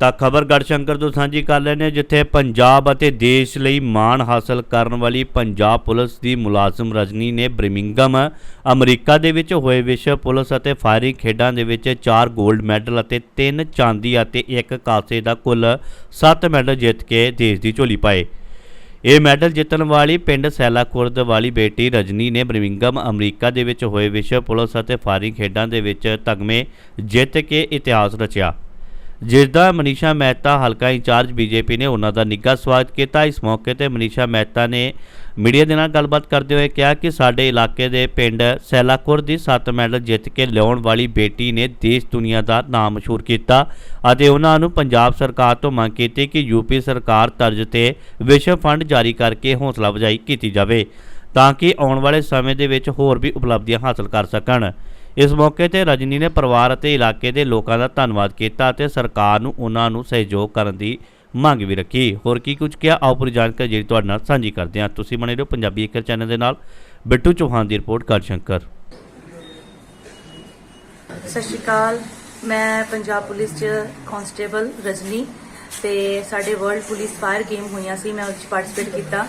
ਤਾਂ ਖਬਰ ਗੜਸ਼ੰਕਰ ਤੋਂ ਸਾਂਝੀ ਕਰ ਲੈਂਦੇ ਹਾਂ, ਜਿੱਥੇ ਪੰਜਾਬ ਅਤੇ ਦੇਸ਼ ਲਈ ਮਾਣ ਹਾਸਲ ਕਰਨ ਵਾਲੀ ਪੰਜਾਬ ਪੁਲਿਸ ਦੀ ਮੁਲਾਜ਼ਮ ਰਜਨੀ ਨੇ ਬ੍ਰਿਮਿੰਗਮ ਅਮਰੀਕਾ ਦੇ ਵਿੱਚ ਹੋਏ ਵਿਸ਼ਵ ਪੁਲਿਸ ਅਤੇ ਫਾਇਰਿੰਗ ਖੇਡਾਂ ਦੇ ਵਿੱਚ 4 골ਡ ਮੈਡਲ ਅਤੇ 3 ਚਾਂਦੀ ਅਤੇ 1 ਕਾਂਸੇ ਦਾ ਕੁੱਲ 7 ਮੈਡਲ ਜਿੱਤ ਕੇ ਦੇਸ਼ ਦੀ ਝੋਲੀ ਪਾਏ। ਇਹ ਮੈਡਲ ਜਿੱਤਣ ਵਾਲੀ ਪਿੰਡ ਸੈਲਾ ਖੁਰਦ ਵਾਲੀ ਬੇਟੀ ਰਜਨੀ ਨੇ ਬਰਮਿੰਗਮ ਅਮਰੀਕਾ ਦੇ ਵਿੱਚ ਹੋਏ ਵਿਸ਼ਵ ਪੁਲਿਸ ਅਤੇ ਫਾਇਰਿੰਗ ਖੇਡਾਂ ਦੇ ਵਿੱਚ ਤਗਮੇ ਜਿੱਤ ਕੇ ਇਤਿਹਾਸ ਰਚਿਆ। ਜਿਸ ਦਾ ਮਨੀਸ਼ਾ ਮਹਿਤਾ ਹਲਕਾ ਇੰਚਾਰਜ ਬੀਜੇਪੀ ਨੇ ਉਹਨਾਂ ਦਾ ਨਿੱਘਾ ਸਵਾਗਤ ਕੀਤਾ। ਇਸ ਮੌਕੇ ਤੇ ਮਨੀਸ਼ਾ ਮਹਿਤਾ ਨੇ ਮੀਡੀਆ ਦੇ ਨਾਲ ਗੱਲਬਾਤ ਕਰਦੇ ਹੋਏ ਕਿਹਾ ਕਿ ਸਾਡੇ ਇਲਾਕੇ ਦੇ ਪਿੰਡ ਸੈਲਾਕੁਰ ਦੀ 7 ਮੈਡਲ ਜਿੱਤ ਕੇ ਲਿਆਉਣ ਵਾਲੀ ਬੇਟੀ ਨੇ ਦੇਸ਼ ਦੁਨੀਆ ਦਾ ਨਾਮ ਮਸ਼ਹੂਰ ਕੀਤਾ ਅਤੇ ਉਹਨਾਂ ਨੂੰ ਪੰਜਾਬ ਸਰਕਾਰ ਤੋਂ ਮੰਗ ਕੀਤੀ ਕਿ ਯੂਪੀ ਸਰਕਾਰ ਤਰਜ਼ ਤੇ ਵਿਸ਼ਵ ਫੰਡ ਜਾਰੀ ਕਰਕੇ ਹੌਸਲਾ ਅਫਜ਼ਾਈ ਕੀਤੀ ਜਾਵੇ ਤਾਂ ਕਿ ਆਉਣ ਵਾਲੇ ਸਮੇਂ ਦੇ ਵਿੱਚ ਹੋਰ ਵੀ ਉਪਲਬਧੀਆਂ ਹਾਸਲ ਕਰ ਸਕਣ। ਇਸ ਮੌਕੇ ਤੇ ਰਜਨੀ ਨੇ ਪਰਿਵਾਰ ਅਤੇ ਇਲਾਕੇ ਦੇ ਲੋਕਾਂ ਦਾ ਧੰਨਵਾਦ ਕੀਤਾ ਅਤੇ ਸਰਕਾਰ ਨੂੰ ਉਹਨਾਂ ਨੂੰ ਸਹਿਯੋਗ ਕਰਨ ਦੀ ਮੰਗ ਵੀ ਰੱਖੀ। ਹੋਰ ਕੀ ਕੁਝ ਕਿਹਾ? ਆਓ ਪੂਰੀ ਜਾਣਕਾਰੀ ਜਿਹੜੀ ਤੁਹਾਡੇ ਨਾਲ ਸਾਂਝੀ ਕਰਦੇ ਹਾਂ। ਤੁਸੀਂ ਬਣੇ ਰਹੋ ਪੰਜਾਬੀ ਏਕਰ ਚੈਨਲ ਦੇ ਨਾਲ। ਬਿੱਟੂ ਚੌਹਾਨ ਦੀ ਰਿਪੋਰਟ ਕਰ ਸ਼ੰਕਰ। ਸਤਿ ਸ਼੍ਰੀ ਅਕਾਲ। ਮੈਂ ਪੰਜਾਬ ਪੁਲਿਸ 'ਚ ਕਾਂਸਟੇਬਲ ਰਜਨੀ ਤੇ ਸਾਡੇ ਵਰਲਡ ਪੁਲਿਸ ਫਾਇਰ ਗੇਮ ਹੋਈਆਂ ਸੀ। ਮੈਂ ਉਸ 'ਚ ਪਾਰਟਿਸਿਪੇਟ ਕੀਤਾ।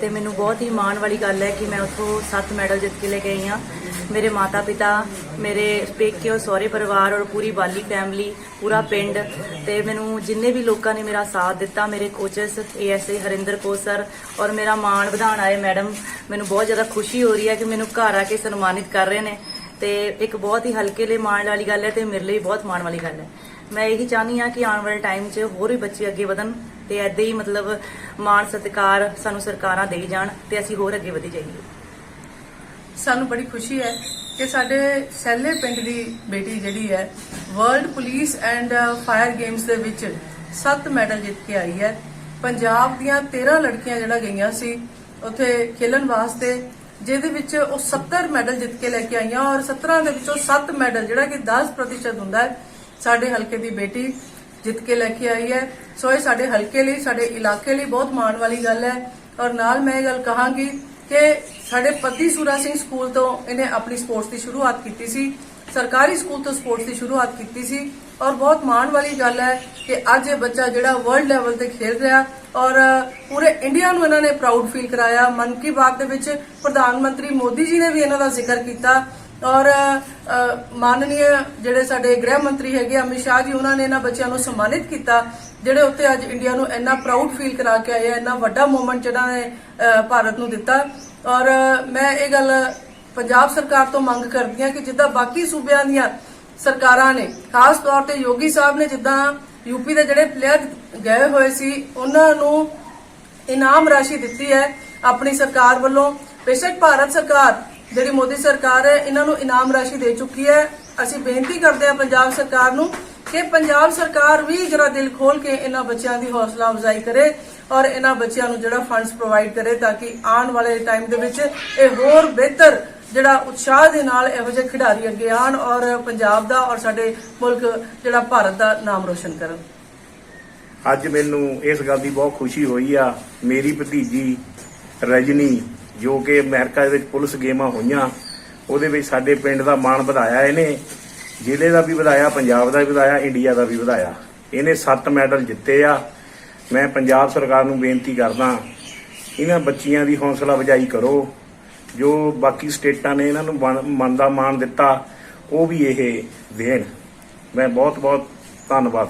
ਤੇ ਮੈਨੂੰ ਬਹੁਤ ਹੀ ਮਾਣ ਵਾਲੀ ਗੱਲ ਹੈ ਕਿ ਮੈਂ ਉੱਥੋਂ 7 ਮੈਡਲ ਜਿੱਤ ਕੇ ਲੈ ਕੇ ਆਈ ਹਾਂ। ਮੇਰੇ ਮਾਤਾ ਪਿਤਾ ਮੇਰੇ ਪੇਕੇ ਔਰ ਸਹੁਰੇ ਪਰਿਵਾਰ ਔਰ ਪੂਰੀ ਬਾਲੀ ਫੈਮਿਲੀ ਪੂਰਾ ਪਿੰਡ ਤੇ ਮੈਨੂੰ ਜਿੰਨੇ ਵੀ ਲੋਕਾਂ ਨੇ ਮੇਰਾ ਸਾਥ ਦਿੱਤਾ, ਮੇਰੇ coaches ASA Harinder Kaur sir ਔਰ ਮੇਰਾ ਮਾਣ ਵਧਾਉਣ ਆਏ ਮੈਡਮ, ਮੈਨੂੰ ਬਹੁਤ ਜ਼ਿਆਦਾ ਖੁਸ਼ੀ ਹੋ ਰਹੀ ਹੈ ਕਿ ਮੈਨੂੰ ਘਰ ਆ ਕੇ ਸਨਮਾਨਿਤ ਕਰ ਰਹੇ ਨੇ ਤੇ ਇੱਕ ਬਹੁਤ ਹੀ ਹਲਕੇ ਲਈ ਮਾਣ ਵਾਲੀ ਗੱਲ ਹੈ ਤੇ ਮੇਰੇ ਲਈ ਬਹੁਤ ਮਾਣ ਵਾਲੀ ਗੱਲ ਹੈ। ਮੈਂ ਇਹੀ ਚਾਹਨੀ ਆ ਕਿ ਆਉਣ ਵਾਲੇ ਟਾਈਮ 'ਚ ਹੋਰ ਵੀ ਬੱਚੇ ਅੱਗੇ ਵਧਣ ਤੇ ਐਦਾਂ ਹੀ ਮਤਲਬ ਮਾਣ ਸਤਿਕਾਰ ਸਾਨੂੰ ਸਰਕਾਰਾਂ ਦੇਈ ਜਾਣ ਤੇ ਅਸੀਂ ਹੋਰ ਅੱਗੇ ਵਧੀ ਜਾਈਏ। ਸਾਨੂੰ ਬੜੀ ਖੁਸ਼ੀ ਹੈ ਕਿ ਸਾਡੇ ਸੈਲੇ ਪਿੰਡ ਦੀ ਬੇਟੀ ਜਿਹੜੀ ਹੈ world police and fire games ਦੇ ਵਿੱਚ 7 ਮੈਡਲ ਜਿੱਤ ਕੇ ਆਈ ਹੈ। ਪੰਜਾਬ ਦੀਆਂ 13 ਲੜਕੀਆਂ ਜਿਹੜਾ ਗਈਆਂ ਸੀ, ਉੱਥੇ ਖੇਲਣ ਵਾਸਤੇ, ਜਿਹਦੇ ਵਿੱਚ ਉਹ 70 ਮੈਡਲ ਜਿੱਤ ਕੇ ਲੈ ਕੇ ਆਈਆਂ ਔਰ 17 ਦੇ ਵਿੱਚੋਂ 7 ਮੈਡਲ, ਜਿਹੜਾ ਕਿ 10% ਹੁੰਦਾ ਹੈ ਸਾਡੇ ਹਲਕੇ ਦੀ ਬੇਟੀ ਜਿੱਤ ਕੇ ਲੈ ਕੇ ਆਈ ਹੈ। ਸੋ ਇਹ ਸਾਡੇ ਹਲਕੇ ਲਈ, ਸਾਡੇ ਇਲਾਕੇ ਲਈ ਬਹੁਤ ਮਾਣ ਵਾਲੀ ਗੱਲ ਹੈ। ਔਰ ਨਾਲ ਮੈਂ ਇਹ ਗੱਲ ਕਹਾਂਗੀ ਕਿ ਸਾਡੇ ਪਤੀ ਸੂਰਾ ਸਿੰਘ ਸਕੂਲ ਤੋਂ ਇਹਨੇ ਆਪਣੀ ਸਪੋਰਟਸ ਦੀ ਸ਼ੁਰੂਆਤ ਕੀਤੀ ਸੀ। ਸਰਕਾਰੀ ਸਕੂਲ ਤੋਂ ਸਪੋਰਟਸ ਦੀ ਸ਼ੁਰੂਆਤ ਕੀਤੀ ਸੀ। ਔਰ ਬਹੁਤ ਮਾਣ ਵਾਲੀ ਗੱਲ ਹੈ ਕਿ ਅੱਜ ਇਹ ਬੱਚਾ ਜਿਹੜਾ ਵਰਲਡ ਲੈਵਲ ਤੇ ਖੇਡ ਰਿਹਾ ਔਰ ਪੂਰੇ ਇੰਡੀਆ ਨੂੰ ਇਹਨਾਂ ਨੇ ਪ੍ਰਾਊਡ ਫੀਲ ਕਰਾਇਆ। ਮਨ ਕੀ ਬਾਤ ਦੇ ਵਿੱਚ ਪ੍ਰਧਾਨ ਮੰਤਰੀ ਮੋਦੀ ਜੀ ਨੇ ਵੀ ਇਹਨਾਂ ਦਾ ਜ਼ਿਕਰ ਕੀਤਾ। ਔਰ ਅ, ਮਾਨਨੀय ਜਿਹੜੇ ਸਾਡੇ ਗ੍ਰਹਿ ਮੰਤਰੀ ਹੈਗੇ ਅਮਿਤ ਸ਼ਾਹ ਜੀ ਉਹਨਾਂ ਨੇ ਇਹਨਾਂ ਬੱਚਿਆਂ ਨੂੰ ਸਨਮਾਨਿਤ ਕੀਤਾ ਜਿਹੜੇ ਉੱਤੇ ਅੱਜ ਇੰਡੀਆ ਨੂੰ ਇੰਨਾ ਪ੍ਰਾਊਡ ਫੀਲ ਕਰਾ ਕੇ ਆਏ ਆ ਇੰਨਾ ਵੱਡਾ ਮੂਮੈਂਟ ਜਿਹੜਾ ਨੇ ਭਾਰਤ ਨੂੰ ਦਿੱਤਾ। ਔਰ ਮੈਂ ਇਹ ਗੱਲ ਪੰਜਾਬ ਸਰਕਾਰ ਤੋਂ ਮੰਗ ਕਰਦੀ ਹਾਂ ਕਿ ਜਿੱਦਾਂ ਬਾਕੀ ਸੂਬਿਆਂ ਦੀਆਂ ਸਰਕਾਰਾਂ ਨੇ ਖਾਸ ਤੌਰ ਤੇ ਯੋਗੀ ਸਾਹਿਬ ਨੇ ਜਿੱਦਾਂ ਯੂਪੀ ਦੇ ਜਿਹੜੇ ਪਲੇਅਰ ਗਏ ਹੋਏ ਸੀ ਉਹਨਾਂ ਨੂੰ ਇਨਾਮ ਰਾਸ਼ੀ ਦਿੱਤੀ ਹੈ ਆਪਣੀ ਸਰਕਾਰ ਵੱਲੋਂ। ਬੇਸ਼ੱਕ ਭਾਰਤ ਸਰਕਾਰ ਜਿਹੜੀ ਮੋਦੀ ਸਰਕਾਰ ਹੈ, ਇਹਨਾਂ ਨੂੰ ਇਨਾਮ ਰਾਸ਼ੀ ਦੇ ਚੁੱਕੀ ਹੈ। ਅਸੀਂ ਬੇਨਤੀ ਕਰਦੇ ਹਾਂ ਪੰਜਾਬ ਸਰਕਾਰ ਨੂੰ ਕਿ ਪੰਜਾਬ ਸਰਕਾਰ ਵੀ ਜਰਾ ਦਿਲ ਖੋਲ ਕੇ ਇਹਨਾਂ ਬੱਚਿਆਂ ਦੀ ਹੌਸਲਾ ਅਫਜ਼ਾਈ ਕਰੇ ਔਰ ਇਹਨਾਂ ਬੱਚਿਆਂ ਨੂੰ ਜਿਹੜਾ ਫੰਡਸ ਪ੍ਰੋਵਾਈਡ ਕਰੇ ਤਾਂ ਕਿ ਆਉਣ ਵਾਲੇ ਟਾਈਮ ਦੇ ਵਿੱਚ ਇਹ ਹੋਰ ਬਿਹਤਰ ਜਿਹੜਾ ਉਤਸ਼ਾਹ ਦੇ ਨਾਲ ਇਹੋ ਜਿਹੇ ਖਿਡਾਰੀ ਅੱਗੇ ਆਉਣ ਔਰ ਪੰਜਾਬ ਦਾ ਔਰ ਸਾਡੇ ਮੁਲਕ ਜਿਹੜਾ ਭਾਰਤ ਦਾ ਨਾਮ ਰੋਸ਼ਨ ਕਰਨ। ਅੱਜ ਮੈਨੂੰ ਇਸ ਗੱਲ ਦੀ ਬਹੁਤ ਖੁਸ਼ੀ ਹੋਈ ਆ। ਮੇਰੀ ਭਤੀਜੀ ਰਜਨੀ ਜੋ ਕਿ ਅਮਰੀਕਾ ਦੇ ਵਿੱਚ ਪੁਲਿਸ ਗੇਮਾਂ ਹੋਈਆਂ, ਉਹਦੇ ਵਿੱਚ ਸਾਡੇ ਪਿੰਡ ਦਾ ਮਾਣ ਵਧਾਇਆ ਇਹਨੇ, ਜ਼ਿਲ੍ਹੇ ਦਾ ਵੀ ਵਧਾਇਆ, ਪੰਜਾਬ ਦਾ ਵੀ ਵਧਾਇਆ, ਇੰਡੀਆ ਦਾ ਵੀ ਵਧਾਇਆ। ਇਹਨੇ 7 ਮੈਡਲ ਜਿੱਤੇ ਆ। ਮੈਂ ਪੰਜਾਬ ਸਰਕਾਰ ਨੂੰ ਬੇਨਤੀ ਕਰਦਾ, ਇਹਨਾਂ ਬੱਚੀਆਂ ਦੀ ਹੌਸਲਾ ਅਫਜ਼ਾਈ ਕਰੋ। ਜੋ ਬਾਕੀ ਸਟੇਟਾਂ ਨੇ ਇਹਨਾਂ ਨੂੰ ਬਣ- ਮਨ ਦਾ ਮਾਣ ਦਿੱਤਾ, ਉਹ ਵੀ ਇਹ ਦੇਣ। ਮੈਂ ਬਹੁਤ ਬਹੁਤ ਧੰਨਵਾਦ।